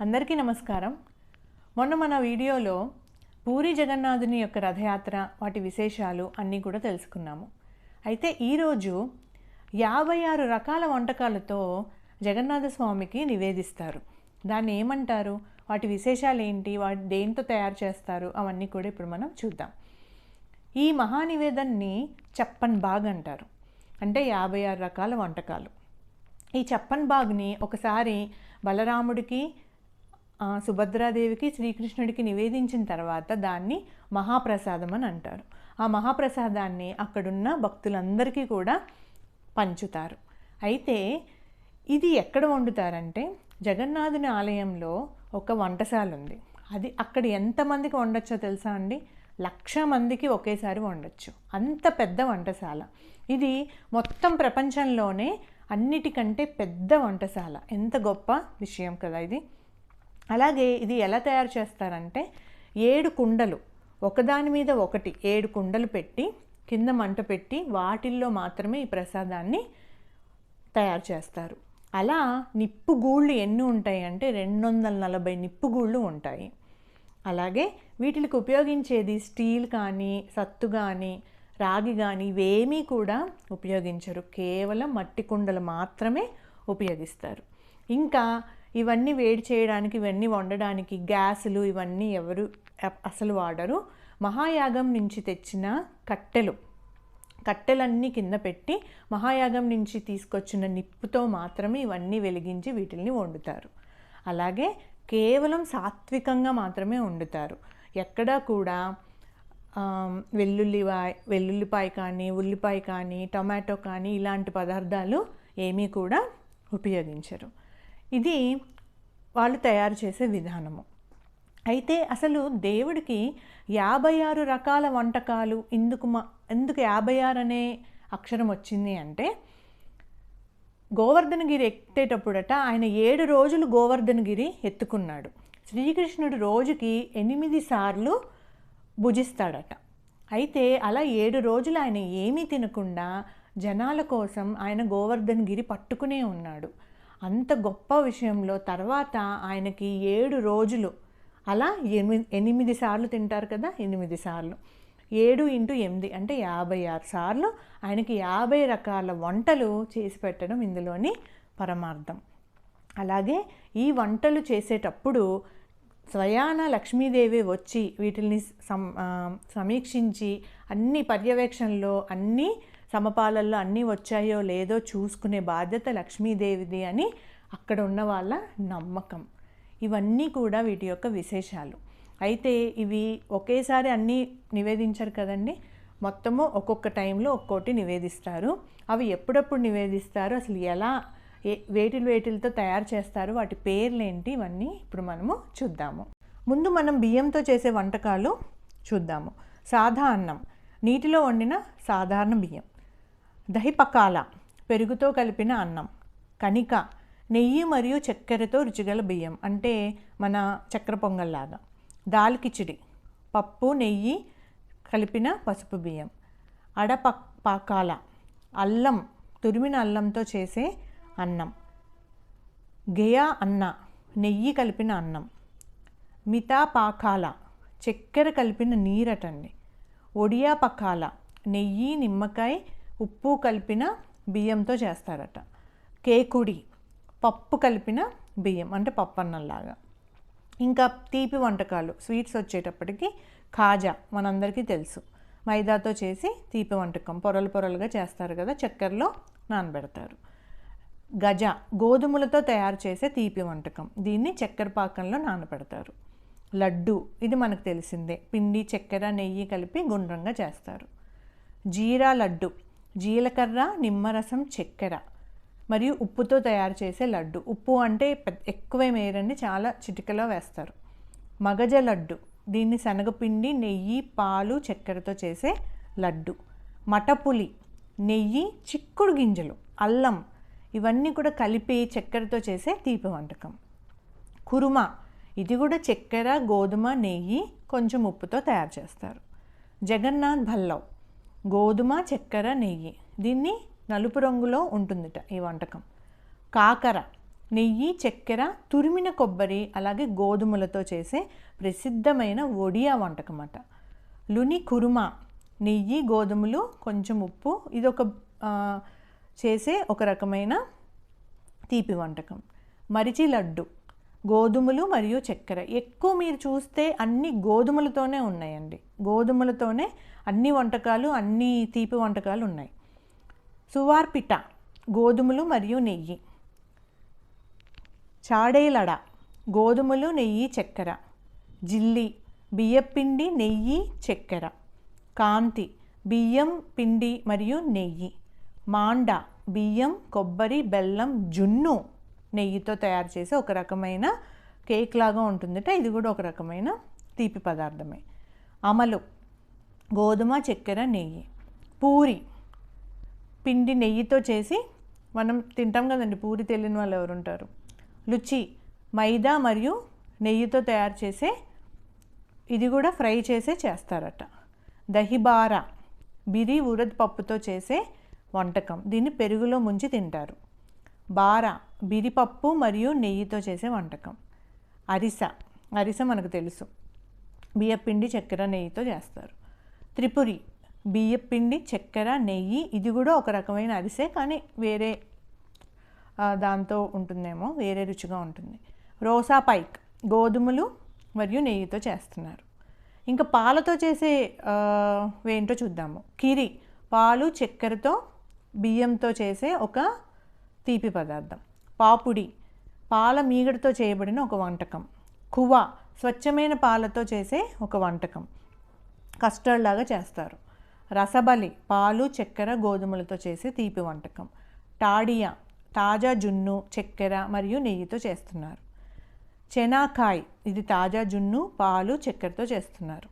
అందరికీ నమస్కారం. మొన్న మన వీడియోలో పూరి జగన్నాథుని యొక్క రథయాత్ర వాటి విశేషాలు అన్నీ కూడా తెలుసుకున్నాము. అయితే ఈరోజు యాభై ఆరు రకాల వంటకాలతో జగన్నాథ స్వామికి నివేదిస్తారు. దాన్ని ఏమంటారు? వాటి విశేషాలు ఏంటి? వాటి దేంతో తయారు చేస్తారు? అవన్నీ కూడా ఇప్పుడు మనం చూద్దాం. ఈ మహానివేదన్ని చప్పన్ బాగ్ అంటారు. అంటే యాభై ఆరు రకాల వంటకాలు. ఈ చప్పన్ బాగ్ని ఒకసారి బలరాముడికి సుభద్రాదేవికి శ్రీకృష్ణుడికి నివేదించిన తర్వాత దాన్ని మహాప్రసాదం అని అంటారు. ఆ మహాప్రసాదాన్ని అక్కడున్న భక్తులందరికీ కూడా పంచుతారు. అయితే ఇది ఎక్కడ వండుతారంటే జగన్నాథుని ఆలయంలో ఒక వంటశాల ఉంది. అది అక్కడ ఎంతమందికి వండొచ్చో తెలుసా అండి? లక్ష మందికి ఒకేసారి వండొచ్చు. అంత పెద్ద వంటశాల. ఇది మొత్తం ప్రపంచంలోనే అన్నిటికంటే పెద్ద వంటశాల. ఎంత గొప్ప విషయం కదా ఇది. అలాగే ఇది ఎలా తయారు చేస్తారంటే ఏడు కుండలు ఒకదాని మీద ఒకటి ఏడు కుండలు పెట్టి కింద మంట పెట్టి వాటిల్లో మాత్రమే ఈ ప్రసాదాన్ని తయారు చేస్తారు. అలా నిప్పు గూళ్ళు ఎన్ని ఉంటాయి అంటే రెండు వందల నలభై నిప్పు గూళ్ళు ఉంటాయి. అలాగే వీటికి ఉపయోగించేది స్టీల్ కానీ సత్తు కానీ రాగి కానీ ఇవేమీ కూడా ఉపయోగించరు. కేవలం మట్టి కుండలు మాత్రమే ఉపయోగిస్తారు. ఇంకా ఇవన్నీ వేడి చేయడానికి ఇవన్నీ వండడానికి గ్యాసులు ఇవన్నీ ఎవరు అసలు వాడరు. మహాయాగం నుంచి తెచ్చిన కట్టెలు. కట్టెలన్నీ కింద పెట్టి మహాయాగం నుంచి తీసుకొచ్చిన నిప్పుతో మాత్రమే ఇవన్నీ వెలిగించి వీటిల్ని వండుతారు. అలాగే కేవలం సాత్వికంగా మాత్రమే వండుతారు. ఎక్కడా కూడా వెల్లుల్లి వెల్లుల్లిపాయ వెల్లుల్లిపాయ కానీ ఉల్లిపాయ కానీ టొమాటో కానీ ఇలాంటి పదార్థాలు ఏమీ కూడా ఉపయోగించరు. ఇది వాళ్ళు తయారు చేసే విధానము. అయితే అసలు దేవుడికి యాభై ఆరు రకాల వంటకాలు ఎందుకు మా ఎందుకు యాభై ఆరు అనే అక్షరం వచ్చింది అంటే గోవర్ధనగిరి ఎక్కేటప్పుడట ఆయన ఏడు రోజులు గోవర్ధనగిరి ఎత్తుకున్నాడు. శ్రీకృష్ణుడు రోజుకి ఎనిమిది సార్లు భుజిస్తాడట. అయితే అలా ఏడు రోజులు ఆయన ఏమీ తినకుండా జనాల కోసం ఆయన గోవర్ధనగిరి పట్టుకునే ఉన్నాడు. అంత గొప్ప విషయంలో తర్వాత ఆయనకి ఏడు రోజులు. అలా ఎనిమిది ఎనిమిది సార్లు తింటారు కదా ఎనిమిది సార్లు. ఏడు ఇంటూ ఎనిమిది అంటే యాభై ఆరు సార్లు ఆయనకి యాభై రకాల వంటలు చేసి పెట్టడం ఇందులోని పరమార్థం. అలాగే ఈ వంటలు చేసేటప్పుడు స్వయాన లక్ష్మీదేవి వచ్చి వీటిని సం సమీక్షించి అన్ని పర్యవేక్షణలో అన్నీ సమపాలల్లో అన్నీ వచ్చాయో లేదో చూసుకునే బాధ్యత లక్ష్మీదేవిది అని అక్కడ ఉన్న వాళ్ళ నమ్మకం. ఇవన్నీ కూడా వీటి యొక్క విశేషాలు. అయితే ఇవి ఒకేసారి అన్నీ నివేదించరు కదండి? మొత్తము ఒక్కొక్క టైంలో ఒక్కోటి నివేదిస్తారు. అవి ఎప్పుడప్పుడు నివేదిస్తారు? అసలు ఎలా ఏ వేటిలు వేటిలతో తయారు చేస్తారు? వాటి పేర్లేంటి? ఇవన్నీ ఇప్పుడు మనము చూద్దాము. ముందు మనం బియ్యంతో చేసే వంటకాలు చూద్దాము. సాదా అన్నం. నీటిలో వండిన సాధారణ బియ్యం. దహిపకాల పెరుగుతో కలిపిన అన్నం కనిక నెయ్యి మరియు చక్కెరతో రుచిగల బియ్యం అంటే మన చక్కెర పొంగల్లాగా. దాల్ కిచిడి పప్పు నెయ్యి కలిపిన పసుపు బియ్యం. అడప పాకాల అల్లం తురిమిన అల్లంతో చేసే అన్నం. గేయా అన్న నెయ్యి కలిపిన అన్నం. మితా పాకాల చక్కెర కలిపిన నీరటండి. ఒడియా పకాల నెయ్యి నిమ్మకాయ ఉప్పు కలిపిన బియ్యంతో చేస్తారట. కేకుడి పప్పు కలిపిన బియ్యం అంటే పప్పు అన్నంలాగా ఇంకా తీపి వంటకాలు స్వీట్స్ వచ్చేటప్పటికి ఖాజా మనందరికీ తెలుసు. మైదాతో చేసి తీపి వంటకం పొరలు పొరలుగా చేస్తారు కదా చక్కెరలో నానబెడతారు. గజ గోధుమలతో తయారు చేసే తీపి వంటకం దీన్ని చక్కెర పాకంలో నానబెడతారు. లడ్డు ఇది మనకు తెలిసిందే పిండి చక్కెర నెయ్యి కలిపి గుండ్రంగా చేస్తారు. జీరా లడ్డు జీలకర్ర నిమ్మరసం చక్కెర మరియు ఉప్పుతో తయారు చేసే లడ్డు. ఉప్పు అంటే పెద్ద ఎక్కువే వేయరండి చాలా చిటికలో వేస్తారు. మగజ లడ్డు. దీన్ని శనగపిండి నెయ్యి పాలు చక్కెరతో చేసే లడ్డు. మటపులి నెయ్యి చిక్కుడు గింజలు అల్లం ఇవన్నీ కూడా కలిపి చక్కెరతో చేసే తీపి వంటకం. కురుమ. ఇది కూడా చక్కెర గోధుమ నెయ్యి కొంచెం ఉప్పుతో తయారు చేస్తారు. జగన్నాథ్ భల్లవ్. గోధుమ చక్కెర నెయ్యి. దీన్ని నలుపు రంగులో ఉంటుందిట ఈ వంటకం. కాకర నెయ్యి చక్కెర తురిమిన కొబ్బరి అలాగే గోధుమలతో చేసే ప్రసిద్ధమైన ఒడియా వంటకం అట లుని కురుమా నెయ్యి గోధుమలు కొంచెం ఉప్పు ఇది ఒక చేసే ఒక రకమైన తీపి వంటకం. మరిచి లడ్డు. గోధుమలు మరియు చక్కెర. ఎక్కువ మీరు చూస్తే అన్ని గోధుమలతోనే ఉన్నాయండి. గోధుమలతోనే అన్ని వంటకాలు అన్ని తీపి వంటకాలు ఉన్నాయి. సువార్పిట గోధుమలు మరియు నెయ్యి. చాడేలడ గోధుమలు నెయ్యి చక్కెర. జిల్లి బియ్యపిండి నెయ్యి చక్కెర. కాంతి బియ్యం పిండి మరియు నెయ్యి. మాండ బియ్యం కొబ్బరి బెల్లం జున్ను. నెయ్యితో తయారు చేసే ఒక రకమైన కేక్ లాగా ఉంటుందట. ఇది కూడా ఒక రకమైన తీపి పదార్థమే. అమలు గోధుమ చక్కెర నెయ్యి పూరి పిండి నెయ్యితో చేసి మనం తింటాం కదండి పూరి తెలియని వాళ్ళు ఎవరు ఉంటారు. లుచి మైదా మరియు నెయ్యితో తయారు చేసే ఇది కూడా ఫ్రై చేసే చేస్తారట. దహిబార బిరి ఉరద్ పప్పుతో చేసే వంటకం. దీన్ని పెరుగులో ముంచి తింటారు. బారా బిరిపప్పు మరియు నెయ్యితో చేసే వంటకం. అరిస. అరిస మనకు తెలుసు. బియ్యపిండి చక్కెర నెయ్యితో చేస్తారు. త్రిపురి. బియ్యపిండి చక్కెర నెయ్యి ఇది కూడా ఒక రకమైన అరిసే కానీ వేరే దాంతో ఉంటుందేమో వేరే రుచిగా ఉంటుంది. రోసా పైక్. గోధుమలు మరియు నెయ్యితో చేస్తున్నారు. ఇంకా పాలతో చేసే ఏంటో వేంటో చూద్దాము. కిరి. పాలు చక్కెరతో బియ్యంతో చేసే ఒక తీపి పదార్థం. పాపుడి పాల మీగడతో చేయబడిన ఒక వంటకం. కువ స్వచ్ఛమైన పాలతో చేసే ఒక వంటకం. కస్టర్డ్ లాగా చేస్తారు. రసబలి పాలు చక్కెర గోధుమలతో చేసే తీపి వంటకం. టాడియా తాజా జున్ను చక్కెర మరియు నెయ్యితో చేస్తున్నారు. చెనాకాయ్ ఇది తాజా జున్ను పాలు చక్కెరతో చేస్తున్నారు.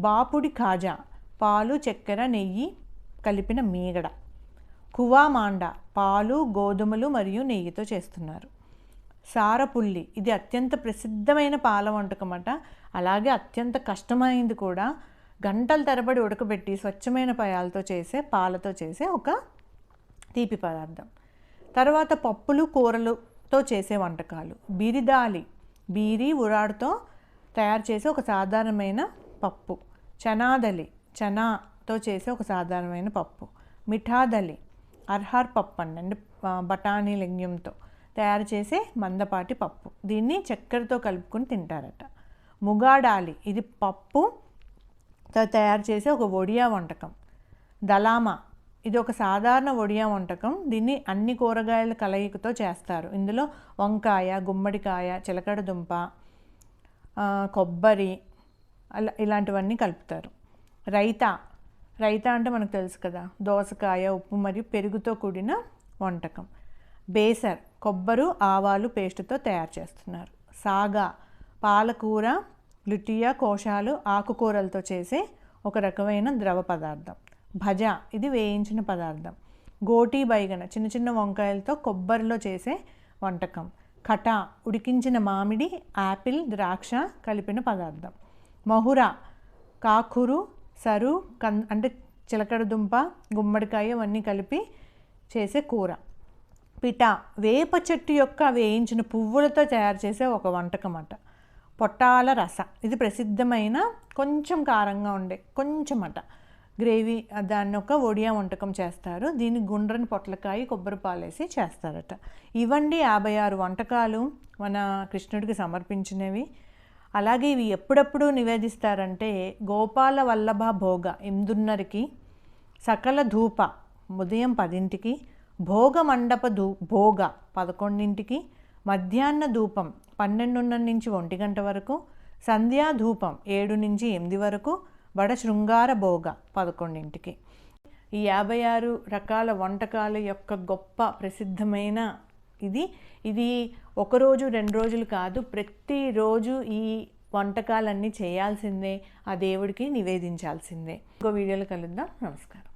బాపుడి కాజా పాలు చక్కెర నెయ్యి కలిపిన మీగడ. కువామాండ పాలు గోధుమలు మరియు నెయ్యితో చేస్తున్నారు. సారపుల్లి ఇది అత్యంత ప్రసిద్ధమైన పాల వంటకం అట అలాగే అత్యంత కష్టమైంది కూడా. గంటల తరబడి ఉడకబెట్టి స్వచ్ఛమైన పయాలతో చేసే పాలతో చేసే ఒక తీపి పదార్థం. తర్వాత పప్పులు కూరలతో చేసే వంటకాలు. బిరిదాలి బీరి ఉరాడుతో తయారు చేసే ఒక సాధారణమైన పప్పు. చనాదలి చనాతో చేసే ఒక సాధారణమైన పప్పు. మిఠాదలి అర్హార్ పప్పు అండి అంటే బఠానీ లెగ్యంతో తయారు చేసే మందపాటి పప్పు. దీన్ని చక్కెరతో కలుపుకొని తింటారట. ముగాడాలి ఇది పప్పు తయారు చేసే ఒక ఒడియా వంటకం. దలామా ఇది ఒక సాధారణ ఒడియా వంటకం. దీన్ని అన్ని కూరగాయల కలయికతో చేస్తారు. ఇందులో వంకాయ గుమ్మడికాయ చిలకడ దుంప కొబ్బరి అలా ఇలాంటివన్నీ కలుపుతారు. రైతా రైతా అంటే మనకు తెలుసు కదా దోసకాయ ఉప్పు మరియు పెరుగుతో కూడిన వంటకం. బేసర్ కొబ్బరు ఆవాలు పేస్టుతో తయారు చేస్తున్నారు. సాగా పాలకూర లుటియా కోశాలు ఆకుకూరలతో చేసే ఒక రకమైన ద్రవ పదార్థం. భజ ఇది వేయించిన పదార్థం. గోటీ బైగన చిన్న చిన్న వంకాయలతో కొబ్బరిలో చేసే వంటకం. కటా ఉడికించిన మామిడి యాపిల్ ద్రాక్ష కలిపిన పదార్థం. మహుర కాకురు సరు కన్ అంటే చిలకడ దుంప గుమ్మడికాయ ఇవన్నీ కలిపి చేసే కూర. పిట వేప చెట్టు యొక్క వేయించిన పువ్వులతో తయారు చేసే ఒక వంటకం అట. పొట్టాల రస. ఇది ప్రసిద్ధమైన కొంచెం కారంగా ఉండే కొంచెం అట. గ్రేవీ దాన్ని ఒక ఒడియా వంటకం చేస్తారు. దీన్ని గుండ్రని పొట్లకాయ కొబ్బరి పాలేసి చేస్తారట. ఇవండి యాభై ఆరు వంటకాలు మన కృష్ణుడికి సమర్పించినవి. అలాగే ఇవి ఎప్పుడప్పుడు నివేదిస్తారంటే గోపాల వల్లభ భోగ ఎనిమిదిన్నరకి సకల ధూప ఉదయం పదింటికి భోగ మండప ధూ భోగ పదకొండింటికి మధ్యాహ్న ధూపం పన్నెండున్నర నుంచి ఒంటి గంట వరకు సంధ్యా ధూపం ఏడు నుంచి ఎనిమిది వరకు వడ శృంగార భోగ పదకొండింటికి. ఈ యాభై ఆరు రకాల వంటకాల యొక్క గొప్ప ప్రసిద్ధమైన ఇది. ఇది ఒకరోజు రెండు రోజులు కాదు ప్రతిరోజు ఈ వంటకాలన్నీ చేయాల్సిందే ఆ దేవుడికి నివేదించాల్సిందే. ఇంకో వీడియోలో కలుద్దాం. నమస్కారం.